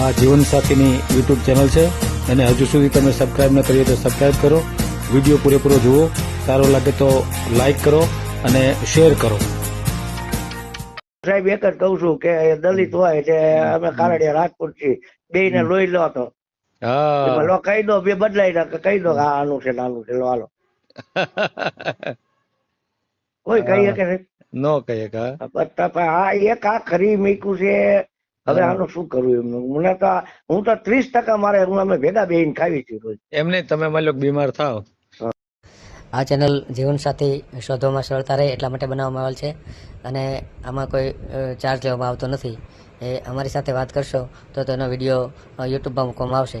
આ જીવનસાથીની YouTube channel છે અને હજુ સુધી તમે સબસ્ક્રાઈબ ન કરી તો સબસ્ક્રાઇબ કરો. વીડિયો પૂરેપૂરો જુઓ. સારો લાગે તો લાઈક કરો અને શેર કરો. સાહેબ એક જ કઉ છું કે દલિત હોય છે અમે કારણે રાજપૂત છીએ બે ને લોહી લો તો. લો કહી દો બે બદલાઈ ના કહી દો હા આનું છે નાનું છે લો હાલો. કોઈ કહી શકે નો કહીએ કા? પણ તમે આ એક આ ખરી મીકું છે હવે. આનું શું કરવું એમનું મને તો હું તો ત્રીસ ટકા મારે હું અમે ભેગા બેહીને ખાવી છું રોજ. એમને તમે માની લો બીમાર થાવ આ ચેનલ જીવનસાથી શોધવામાં સરળતા રહે એટલા માટે બનાવવામાં આવેલ છે અને આમાં કોઈ ચાર્જ લેવામાં આવતો નથી. એ અમારી સાથે વાત કરશો તો તેનો વીડિયો યુટ્યુબમાં મૂકવામાં આવશે.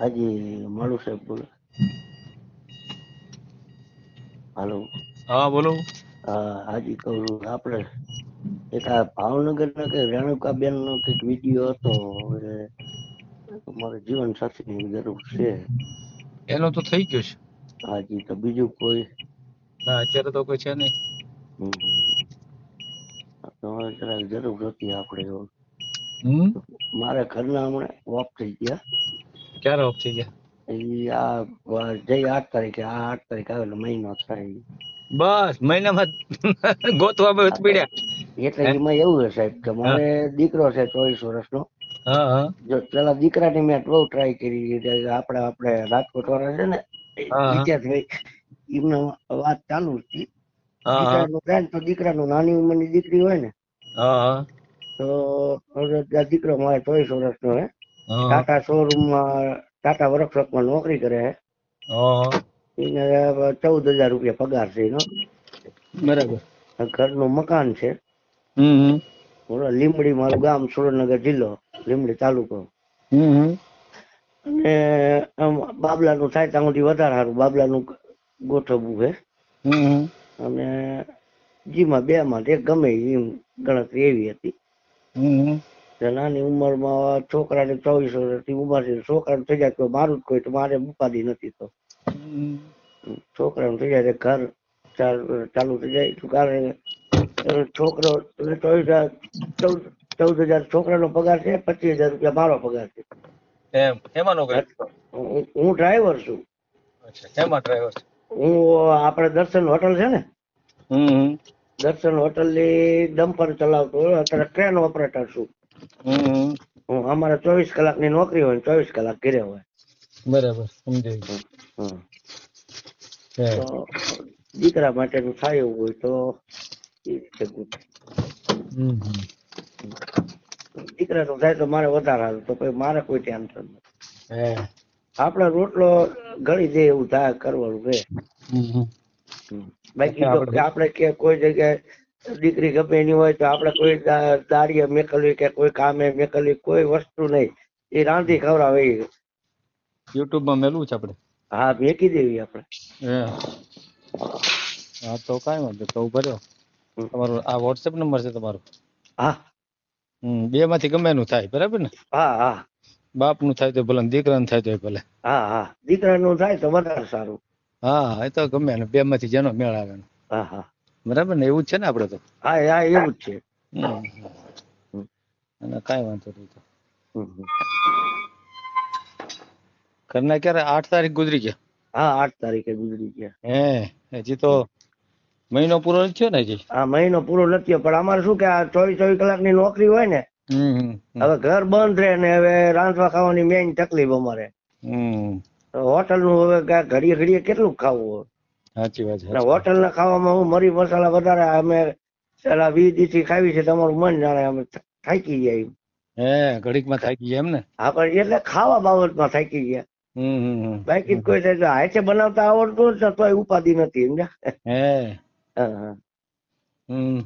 હાજી મારું સાહેબ બોલો હાલો હા બોલો. હા હાજી કહું આપણે એક આ ભાવનગર ના કે રેણુકા બેન નો કંઈક વીડિયો હતો મારા જીવન સાથીની જરૂર છે. એનો તો થઈ ગયો છે. હાજી તો બીજું કોઈ? ના અત્યારે તો કોઈ છે નહીં. હમ. જરાક જરૂર હતી આપણે મારા ઘરના હમણાં ઓફ થઈ ગયા. ક્યારે ઓફ થઈ ગયા? ઈ આ જઈ આઠ તારીખે આ આઠ તારીખ આવે એટલે મહિનો થાય બસ મહિનામાં ગોતવા બે પડ્યા એટલે એમાં એવું છે સાહેબ કે મારે દીકરો છે ચોવીસ વર્ષનો. જો પેલા દીકરાની મેં બહુ ટ્રાય કરી આપણે આપણે રાજકોટ વાળા છે ને. વિદ્યાર્થી એમને વાત ચાલુ હતી. ને તો દીકરાનું નાની ઉંમરની દીકરી હોય ને તો દીકરો મારે ચોવીસ વર્ષનો હે હા. ટાટા શોરૂમમાં ટાટા વર્કશોપમાં નોકરી કરે છે એને ચૌદ હજાર રૂપિયા પગાર છે એનો. બરાબર. ઘરનું મકાન છે. લીમડી મારું ગામ સુરેન્દ્રનગર જિલ્લો લીમડી તાલુકો. હમ હમ. અને બાબલાનું થાય ત્યાં સુધી વધારે સારું બાબલાનું ગોઠવવું છે અને જીમાં બે માં એક ગમે એમ ગણતરી એવી હતી. તો નાની ઉંમરમાં છોકરાને ચોવીસ વર્ષથી ઉંમર છે છોકરાને થઈ જાય તો મારું જ કોઈ તો મારે ઉપાધિ નથી તો. છોકરાને થઈ જાય ઘર ચાલ- થઈ જાય. કારણ છોકરો ચોવીસ હજાર ચૌદ ચૌદ હજાર છોકરાનો પગાર છે પચીસ હજાર રૂપિયા મારો પગાર છે. એમ એમાં હું ડ્રાઈવર છું. એમાં ડ્રાઈવર હું આપણે દર્શન હોટલ છે ને? દર્શન હોટલની ડમ્પર ચલાવતો અત્યારે ટ્રેન ઓપરેટર છું. હું અમારે ચોવીસ કલાકની નોકરી હોય ચોવીસ કલાક ઘરે હોય બરાબર સમજાય. તો દીકરા માટેનું થાય એવું હોય તો એ રીતે good. હમ હમ. થાય તો મારે વધારે હાલ તો પછી મારે કોઈ ટેન્શન નથી હે. આપણે રોટલો ગળી દે એવું થાય કરવાનું રે હમ હમ. હમ. બાકી આપડે આપણે કે કોઈ જગ્યાએ દીકરી ગમે એની હોય તો આપણે કોઈ દાડીએ મેકલવી કે કોઈ કામે મેકલવી કોઈ વસ્તુ નહીં. એ રાંધી ખવડાવે યુટ્યુબમાં મેલવું છે આપણે? હા મેકી દેવી આપણે. હે. હા તો કાંઈ વાંધો તો ભર્યો હમ. તમારો આ વોટ્સએપ નંબર છે તમારો? હા. હમ બે માંથી ગમે એનું થાય બરાબર ને? હા હા. બાપનું થાય તો ભલે દીકરાનું થાય તો ભલે. હા હા. દીકરાનું થાય તો વધારે સારું. હા એ તો ગમે ને. બે માંથી જેનો મેળ આવે હા હા. બરાબર ને? એવું જ છે ને આપડે તો? હા હા એવું જ છે. અને કાંઈ વાંધો નહીં તો. ઘરના ક્યારે? આઠ તારીખ ગુજરી ગયા? હા આઠ તારીખે ગુજરી ગયા. હે હજી તો મહિનો પૂરો નથી થયો ને હજી? હા મહિનો પૂરો નથી થયો પણ અમારે શું કે આ ચોવીસ ચોવીસ કલાકની નોકરી હોય ને. હવે ઘર બંધ રહે ને હવે રાંધવા ખાવાની મેઇન તકલીફ અમારે. હમ. હોટલનું હવે ઘડીએ ઘડીએ કેટલું ખાવું હોય? સાચી વાત છે હોટલ ના ખાવામાં હું મરી મસાલા વધારે અમે પેલા વીસ દિવસથી ખાવી છે તમારું મન જાણે અમે થાકી ગયા એમ. હે ઘડીકમાં થાકી ગયા એમ ને હા પણ એટલે ખાવા બાબતમાં થાકી ગયા. બાકી કોઈ તો હાથે બનાવતા આવડતું જ ને તોય ઉપાધિ નથી હા. હમ.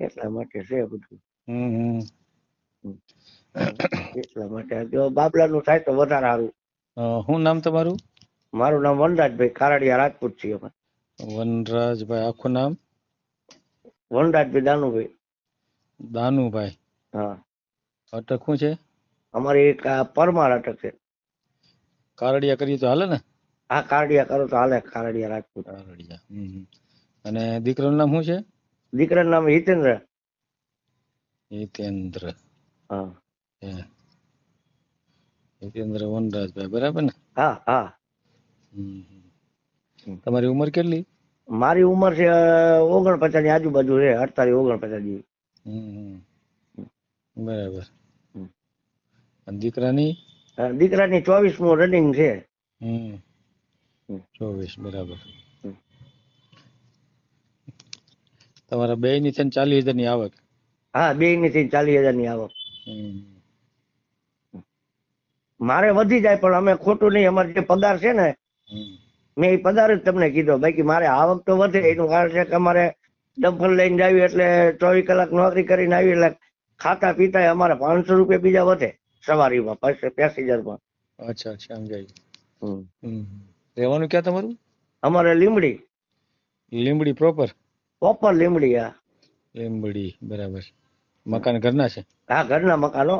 એટલા માટે છે બધું. હમ. એટલા માટે જો બાબલાનું થાય તો વધારે સારું. શું નામ તમારું? મારું નામ વનરાજભાઈ કારડિયા રાજપૂત છીએ અમે. વનરાજભાઈ આખું નામ? વનરાજભાઈ દાનુભાઈ. દાનુભાઈ. હા. અટક શું છે? અમારી એક આ પરમાર અટક છે. કારડિયા કરીએ તો હાલે ને? આ કારડિયા કરો તો હાલે કારડિયા રાજપૂત. કારડિયા હમ. અને દીકરાનું નામ શું છે? દીકરાનું નામ હિતેન્દ્ર. હિતેન્દ્ર. હા. હે. હિતેન્દ્ર વનરાજભાઈ બરાબર ને? હા હા. તમારી ઉંમર કેટલી? મારી ઉંમર છે ઓગણપચાસની આજુબાજુ છે અડતાલીસ ઓગણપચાસ જેવી. બરાબર. દીકરાની? દીકરાની ચોવીસ ચોવીસમું રનિંગ છે. ચોવીસ બરાબર. તમારા બે ની થઈને ને ચાલીસ હજારની આવક? હા બે ની થઈને ચાલીસ હજારની આવક. હમ. મારે વધી જાય પણ અમે ખોટું નહીં અમારે જે પગાર છે ને. મેં એ પદાર્થ તમને કીધો બાકી મારે આવક તો વધે એનું કારણ છે કે અમારે ડફલ લઈને જાવી એટલે ચોવીસ કલાક નોકરી કરીને આવી એટલે ખાતા પીતા અમારે પાંચસો રૂપિયા બીજા વધે સવારીમાં પેસેન્જરમાં. અચ્છા સમજાય હમ. હમ. રહેવાનું ક્યાં તમારું? અમારે લીમડી લીમડી પ્રોપર? પ્રોપર લીમડી આ લીમડી બરાબર. મકાન ઘરના છે? આ ઘરના મકાનો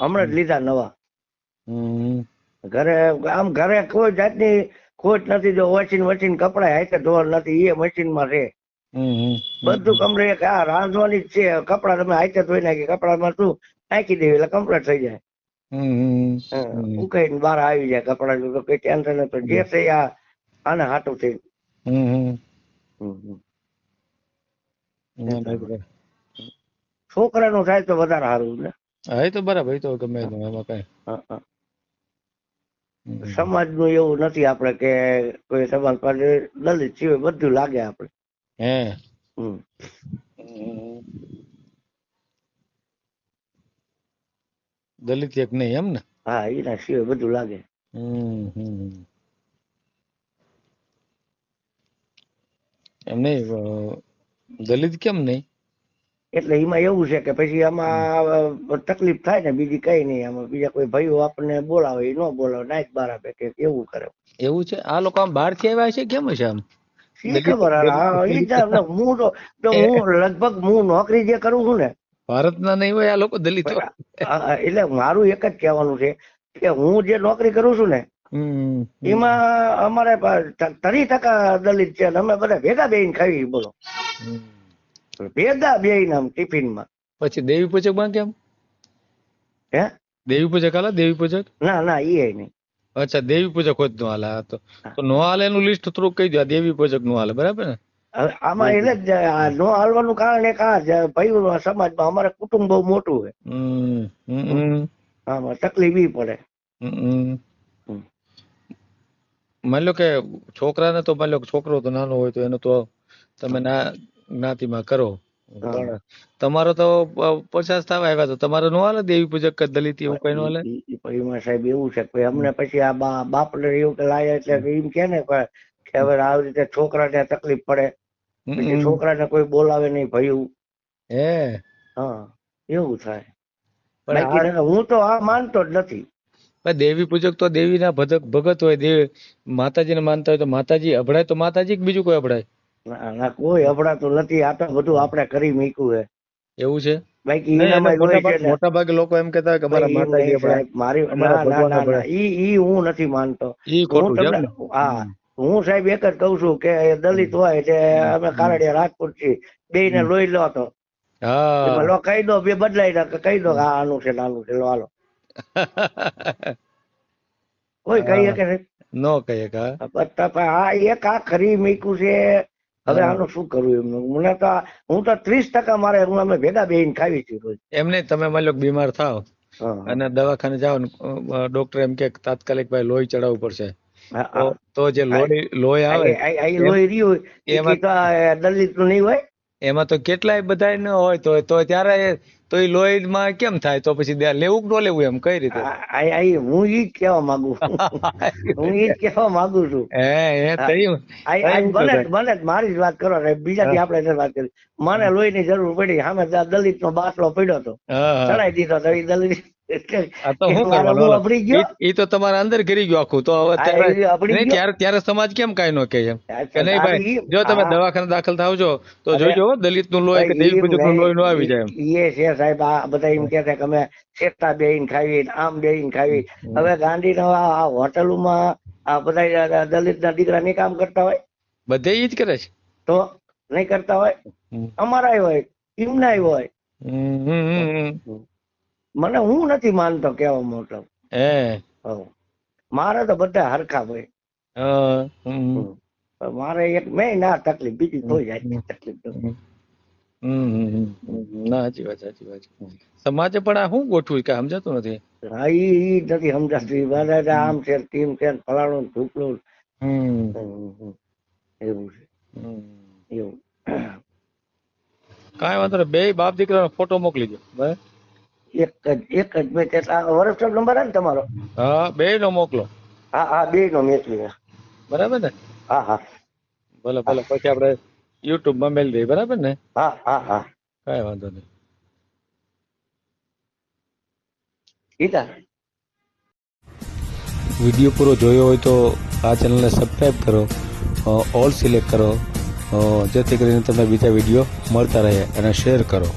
હમણાં જ લીધા નવા. ઘરે આમ ઘરે કોઈ જાતની ખોટ નથી જો વોશિંગ મશીન કપડા હાથે ધોર નથી એ મશીનમાં હમ. બધું કમરે આ રાંધવાની જ છે કપડા તમે હાથે ધોઈ નાખી કપડામાં શું નાખી દેવી એટલે કમ્પ્લીટ થઈ જાય. ઉકાઈને બહાર આવી જાય કપડા તો કઈ ટેન્શન નથી જે છે આ આને હાટું થઈ. છોકરાનું થાય તો વધારે સારું ને હા એ તો બરાબર એ તો ગમે એમાં કઈ હા, હા. સમાજનું એવું નથી આપણે કે કોઈ સમાજ પાસે દલિત સિવાય બધું લાગે આપણે. હે. દલિત એક નહીં એમ ને? હા એના સિવાય બધું લાગે. એમ નહીં દલિત કેમ નહીં? એટલે એમાં એવું છે કે પછી આમાં તકલીફ થાય ને બીજી કઈ નહીં આમાં બીજા કોઈ ભાઈઓ આપણને બોલાવે એ ન બોલાવે નાઈટ બાર આપે કે એવું કરે. એવું છે? આ લોકો આમ બહારથી આવ્યા છે કેમ છે આમ? હું તો હું લગભગ હું નોકરી જે કરું છું ને ભારતના નહીં હોય આ લોકો દલિત. એટલે મારું એક જ કહેવાનું છે કે હું જે નોકરી કરું છું ને એમાં અમારે ત્રીસ ટકા દલિત છે અને અમે બધા ભેગા બેહીને ખાવી બોલો. ભેગા બે નામ ટિફિનમાં. પછી દેવી પૂજકમાં કેમ? હે? દેવી પૂજક હાલે દેવી પૂજક? ના ના એ નહીં. અચ્છા દેવી પૂજક હોત નો હાલે તો. તો નો હાલે નું લિસ્ટ થોડુંક કહી દો દેવી પૂજકનું હાલે બરાબર ને? આમાં એટલે જ નો હાલવાનું કારણ એક આ ભાઈ સમાજમાં અમારે કુટુંબ બહુ મોટું છે. આમાં તકલીફ ઈ પડે. માની લો કે છોકરાને તો માની લો છોકરો તો નાનો હોય તો એનો તો તમે ના જ્ઞાતિમાં કરો. પણ તમારો તો પચાસ થવા આવ્યા તો તમારો નો હાલે દેવી પૂજક કે દલિત એવું કઈ નો હાલે? એમાં સાહેબ એવું છે કે અમને પછી આ બાપ ને એવું કે લાયા એટલે એમ કે ને કે હવે આવી રીતે છોકરાને તકલીફ પડે. પછી. છોકરાને કોઈ બોલાવે નહીં ભયું. હે? હા એવું થાય. પણ હું તો આ માનતો જ નથી. દેવી પૂજક તો દેવીના ભગત હોય માતાજી માતાજીને માનતા હોય તો માતાજી અભડાય તો માતાજી કે બીજું કોઈ અભડાય? ના ના કોઈ અભડાતું નથી. આ તો બધું આપણે કરી મૂક્યું છે. એવું છે? બાકી મોટા ભાગ- ને મોટા ભાગે લોકો એમ કહેતા હોય કે મારા માતાજી મારી ના ના ના ના. ઈ ઈ હું નથી માનતો. ઈ હું ખોટું? હા. હું સાહેબ એક જ કઉ છું કે દલિત હોય છે અમે કારડિયા રાજપૂતથી બે ને લોહી લો તો. હા. લો કહી દો બે બદલાઈ ના કે કહી દો કે આ આનું છે નાનું છે. લો હાલો. કોઈ કહી શકે નહીં. નો કહીએ કા? આ એક આ ખરી મીકું છે. હવે આનું શું કરવું એમને મને તો હું તો ત્રીસ ટકા મારે હું અમે ભેગા બેહીને ખાવી છીએ રોજ. એમને તમે માની લો બીમાર થાવ અને દવાખાને જાઓ ડોક્ટર એમ કે તાત્કાલિક ભાઈ લોહી ચડાવવું પડશે. તો જે લોહી લોહી આવે લોહી રહ્યું હોય એમાં- તો દલિતનું નહીં હોય? એમાં તો કેટલાય બધા ન હોય તો ત્યારે તો એ લોહીમાં કેમ થાય? તો પછી લેવું કે ન લેવું એમ? કઈ રીતે? હું ઈ જ કેવા માંગુ હું ઈ જ કેવા માંગુ છું. હે હે ભલે થાય. મારી જ વાત કરો ને બીજાથી આપણે નથી વાત કરી. મને લોહી ની જરૂર પડી. સામે દલિત નો બાટલો પડ્યો હતો. ચડાઈ દીધો તો એ દલિત આ તો તમારા અંદર ઘરી ગયું આખું. તો હવે ત્યારે એ આપડી નહીં, ગયો. ત્યારે ત્યારે સમાજ કેમ કાંઈ ન કહે એમ? કે નહીં ભાઈ જો તમે દવાખાને દાખલ થાવ છો તો જોજો દલિતનું લોહી કે દેવી પૂજકનું લોહી નો આવી જાય ઈ છે સાહેબ આ બધા એમ કે છે કે અમે શેતા બેહીને ખાવી આમ બેહીને ખાવી હવે ગાંધીનગર આ હોટલોમાં આ બધા દલિત ના દીકરા નહીં કામ કરતા હોય? બધે ઈ જ કરે છે. તો નહીં કરતા હોય? અમારા હોય એમના હોય. મને હું નથી માનતો કેવા મોટો. હે. મારે તો બધા હરખા હોય. મારે એક મેં ના તકલીફ બીજી કોઈ જાતની તકલીફ. ના સાચી વાત સાચી વાત. સમાજે પણ આ શું ગોઠવું કે સમજાતું નથી? હા ઈ ઈ નથી સમજાતું. બધા આમ છે ટીમ છે ફલાણું ઢૂકલું. એવું છે. એવું. કાંઈ વાંધો નહીં. બે બાપ દીકરાનો ફોટો મોકલી દો બરાબર? એક જ એક જ મેં કેટલા વર્ષ નંબર ને તમારો? હા બે નો મોકલો. હા હા બે નો મેકલી બરાબર ને? હા હા. ભલે ભલે પછી આપણે યુટ્યુબમાં મેળ દઈએ બરાબર ને? હા હા હા. કઈ વાંધો નહીં. ગીતા? વીડિયો પૂરો જોયો હોય તો આ ચેનલને સબસ્ક્રાઈબ કરો ઓલ સિલેક્ટ કરો જેથી કરીને તમને બીજા વીડિયો મળતા રહે અને શેર કરો.